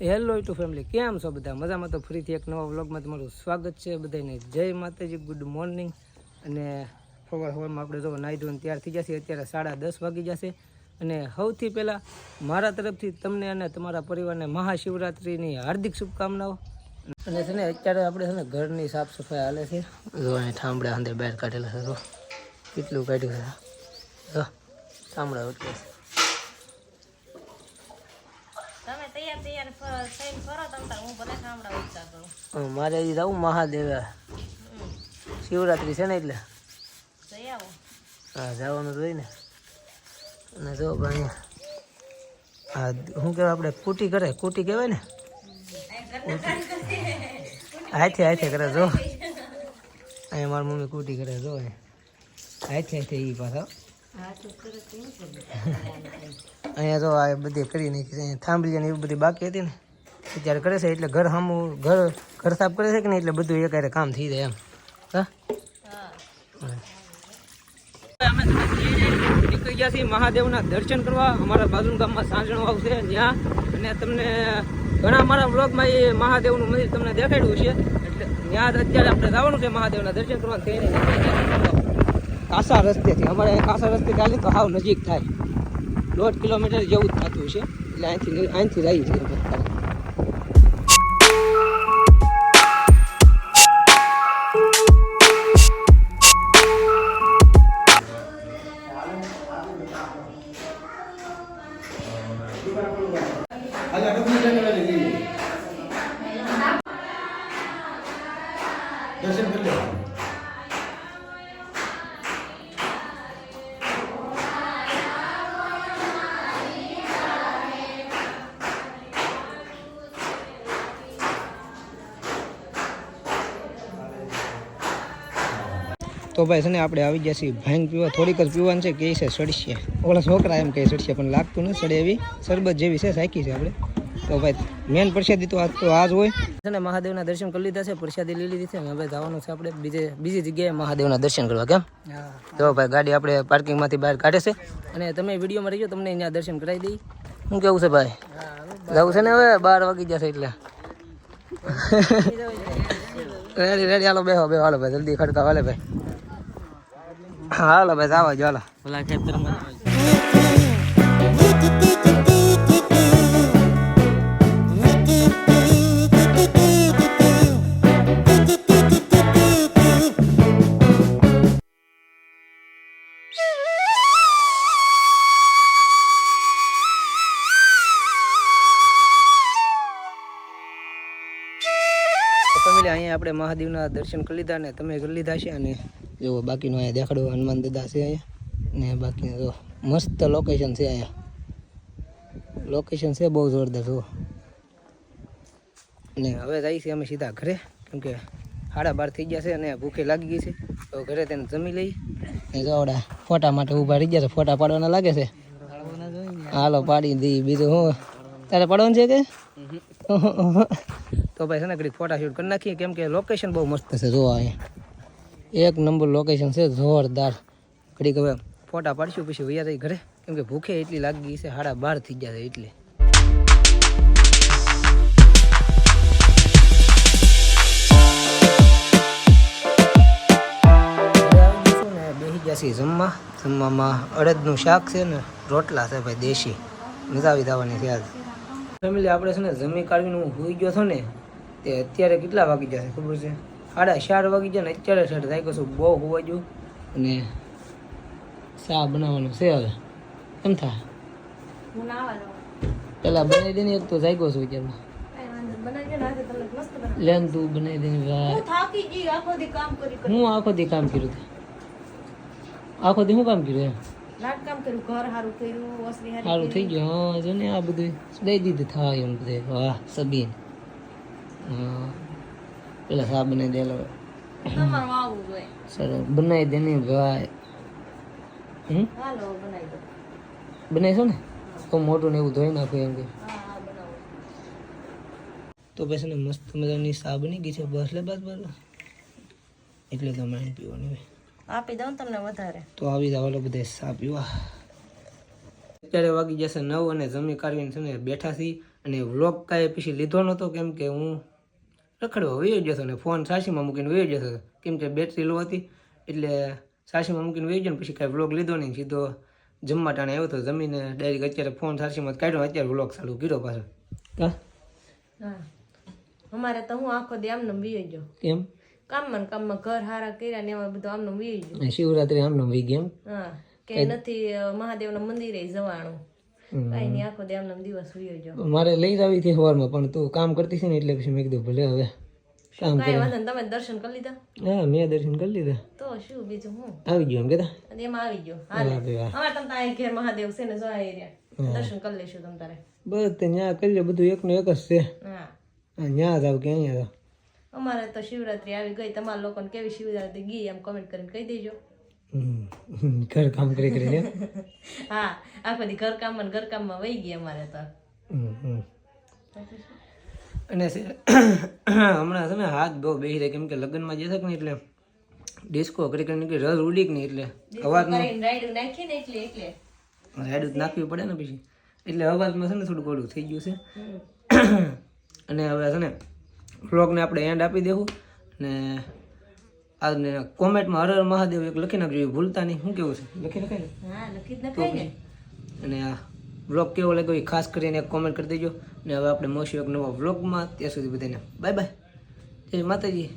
Hello two family કેમ છો બધા? મજામાં તો ફરીથી એક નવા વ્લોગમાં તમારું સ્વાગત છે બધાને. જય માતાજી ગુડ મોર્નિંગ અને સવાર સવારમાં આપણે જો નાહી ધોઈને તૈયાર થઈ જશે, અત્યારે સાડા દસ વાગી જશે. અને સૌથી પહેલાં મારા તરફથી તમને અને તમારા પરિવારને મહાશિવરાત્રિની હાર્દિક શુભકામનાઓ. અને છે ને, અત્યારે આપણે છે ને ઘરની સાફ સફાઈ હાલે છે. જો અહીં ઠામડા અંદર બહાર કાઢેલા છે કેટલું કાઢ્યું છે ઠામડા ઉઠે છે. તમે તૈયાર તૈયાર થઈને ફરો તમ હું કરું. મારે હજી જવું મહાદેવ. શિવરાત્રિ છે ને એટલે? જઈ આવો. હા જવાનું તો ને. અને જો ભાઈ હા શું કહેવાય આપણે કૂટી કરે કૂટી કહેવાય ને? હાથે હાથે કરે જો. અહીંયા મારી મમ્મી કૂટી કરે જો હાથે હાથે એ પાછા. અહીંયા તો આ બધી કરી નાખી અહીંયા થાંભલી ને એવું બધી બાકી હતી ને. અત્યારે કરે છે એટલે ઘર સામું ઘર ઘર સાફ કરે છે કે નહીં એટલે બધું એકારે કામ થઈ જાય એમ. હા? નીકળી ગયા છીએ મહાદેવના દર્શન કરવા. અમારા બાજુ ગામમાં સાંજણો આવશે ત્યાં. અને તમને ઘણા અમારા બ્લોગમાં એ મહાદેવનું મંદિર તમને દેખાડ્યું છે એટલે ત્યાં અત્યારે આપણે જવાનું છે મહાદેવના દર્શન કરવા. કાસા રસ્તેથી. અમારે કાસા રસ્તે ચાલે તો હાવ નજીક થાય. દોઢ કિલોમીટર જેવું જ થતું છે એટલે અહીંથી અહીંથી રહી છે અત્યારે દર્શન કરી લો. તો ભાઈ છે ને આપણે આવી ગયા છીએ. ભાંગ પીવા, થોડીક જ પીવાનું છે, કે છે સડશે ઓલા છોકરા એમ કહે સડશે પણ લાગતું ન સડે એવી. શરબત જેવી છે સાકી છે આપણે. તો ભાઈ, મેન પ્રસાદી તો આજ તો આજ હોય. છે ને, મહાદેવના દર્શન કરી લીધા છે, પ્રસાદી લઈ લીધી છે, ને હવે જવાનું છે આપણે બીજે બીજી જગ્યાએ મહાદેવના દર્શન કરવા, કેમ? તો ભાઈ, ગાડી આપણે પાર્કિંગમાંથી બહાર કાઢે છે. અને તમે વિડીયોમાં રહીજો, તમને અહીંયા દર્શન કરાવી દઈ. શું કેવું છે ભાઈ? જવું છે ને હવે? બાર વાગી જશે એટલે. રેડી રેડી હાલો બેહો બેહો, હાલો ભાઈ, જલ્દી ખડકા હાલે ભાઈ. હાલો ભાઈ આવો જો હાલો. પેલા ખેતરમાં ફેમિલી અહીંયા આપણે મહાદેવના દર્શન કરી લીધા ને તમે કરી લીધા છે અને જો બાકીનો અહીંયા દેખાડો હનુમાન દાદા છે અહીંયા. ને બાકી જો મસ્ત લોકેશન છે અહીંયા. લોકેશન છે બહુ જોરદાર જો ને હવે જઈએ છીએ અમે સીધા ઘરે કેમ કે સાડા બાર થઈ ગયા છે અને ભૂખે લાગી ગઈ છે. તો ઘરે તેને જમી લઈ ને જોડા ફોટા માટે ઊભા રહી ગયા છે ફોટા પાડવાના લાગે છે? હાલો પાડી દઈ બીજું હું. તારે પાડવાનું છે કે? તો ભાઈ છે ને ઘડી ફોટા શૂટ કરી નાખીએ કેમ કે લોકેશન બહુ મસ્ત છે જોવા અહીંયા. એક નંબર લોકેશન છે જોરદાર. ઘડીક હવે ફોટા પાડશું, પછી વૈયા થઈ ઘરે. કેમ કે ભૂખે એટલી લાગી ગઈ છે, સાડા બાર થઈ ગયા છે એટલે. બેસી ગયા જમવા. જમવામાં અડદનું શાક છે ને, રોટલા છે ભાઈ, દેશી. મજા આવી જવાની છે આજ. ફેમિલી આપણે છે ને, જમી કાઢીને હું ગયો છો ને, તે અત્યારે કેટલા વાગી જશે ખબર છે? સાડા ચાર વાગી જાય ને અત્યારે સેટ થાય કશું બહુ હોવા જો અને શા બનાવવાનું છે હવે. કેમ થાય? પેલા બનાવી દે ને એક તો જાગ્યો છું બનાવી લેન તું બનાવી દે ભાઈ. હું આખો દી કામ કામ કર્યું આખો દી હું કામ કર્યું એમ? કામ સારું થઈ ગયું. હા જો ને આ બધું. દઈ દીધું થાય એમ બધે. વાહ સબીન. હા. પેલા શા બનાવી દેલો. સર સરસ બનાવી દે ને ભાઈ. બનાવી દો. બનાવીશો ને? તો મોટું ને એવું ધોઈ નાખું એમ કે. તો પછી મસ્ત મજાની સા બની ગઈ છે બસ લે બસ બસ એટલે તો માઇન્ડ પીવાની આપી દઉં તમને વધારે. તો આવી જાવ બધા સા પીવા. અત્યારે વાગી જશે નવ અને જમી કાઢીને છે ને બેઠા છીએ અને વ્લોગ કાંઈ પછી લીધો નહોતો કેમ કે હું રખડવા વયો જતો ને ફોન સાસીમાં મૂકીને વયો જતો કેમ કે બેટરી લો હતી એટલે સાસીમાં મૂકીને વયો ગયો ને પછી કાંઈ વ્લોગ લીધો નહીં સીધો જમવા ટાણે આવ્યો હતો જમીને ડાયરેક્ટ અત્યારે ફોન સાસીમાં કાઢ્યો અત્યારે વ્લોગ ચાલુ કર્યો પાછો. અમારે તો હું આખો દે આમને વીયો ગયો. કેમ? કામમાં કામમાં ઘર હારા કર્યા ને એમાં બધું આમનો વીયો ગયો. શિવરાત્રી આમનો વી ગેમ હા કે નથી મહાદેવના મંદિરે જવાનું. કઈ નહીં આખો દી આમને દિવસ વીયો ગયો. મારે લઈ જ આવી હતી સવારમાં પણ તું કામ કરતી છે ને એટલે પછી મેં કીધું ભલે હવે કામ નહીં તમે દર્શન કરી લીધા? હા મેં દર્શન કરી લીધા. તો શું બીજું હું? આવી ગયો એમ કેતા એમાં આવી ગયો. અમારે તમે ત્યાં ઘેર મહાદેવ છે ને જો એરિયા દર્શન કરી લેશું તમ તારે. બસ તે ન્યા કરી લે બધું એકનું એક જ છે. હા. ન્યા જાવ કે અહીંયા જાવ અમારે તો શિવરાત્રી આવી ગઈ તમારા લોકોને કેવી શિવરાત્રી ગઈ એમ કમેન્ટ કરીને કહી દેજો. ઘર કામ કરી કરીને હા? આખો દી ઘરકામ ને ઘરકામમાં વહી ગઈ અમારે તો. અને હમણાં છે ને હાથ બહુ બેસી રહે કેમ કે લગ્નમાં જશે ને એટલે? ડિસ્કો કરી કરીને કે રસ ઉડીક નહીં એટલે? અવાજ રાયડું નાખી ને એટલે એટલે. રાયડું જ નાખવી પડે ને પછી? એટલે અવાજમાં છે ને થોડું ઘોડું થઈ ગયું છે. અને હવે છે ને બ્લોગને આપણે એન્ડ આપી દેવું. અને કોમેન્ટમાં હર હર મહાદેવ એક લખી નાખજો એ ભૂલતા નહીં. શું કેવું છે? લખી નખાય ને? ને. અને આ બ્લોગ કેવો લાગ્યો એ ખાસ કરીને એક કોમેન્ટ કરી દેજો. અને હવે આપણે મળશું એક નવા બ્લોગમાં. ત્યાં સુધી બધાને બાય બાય જય માતાજી.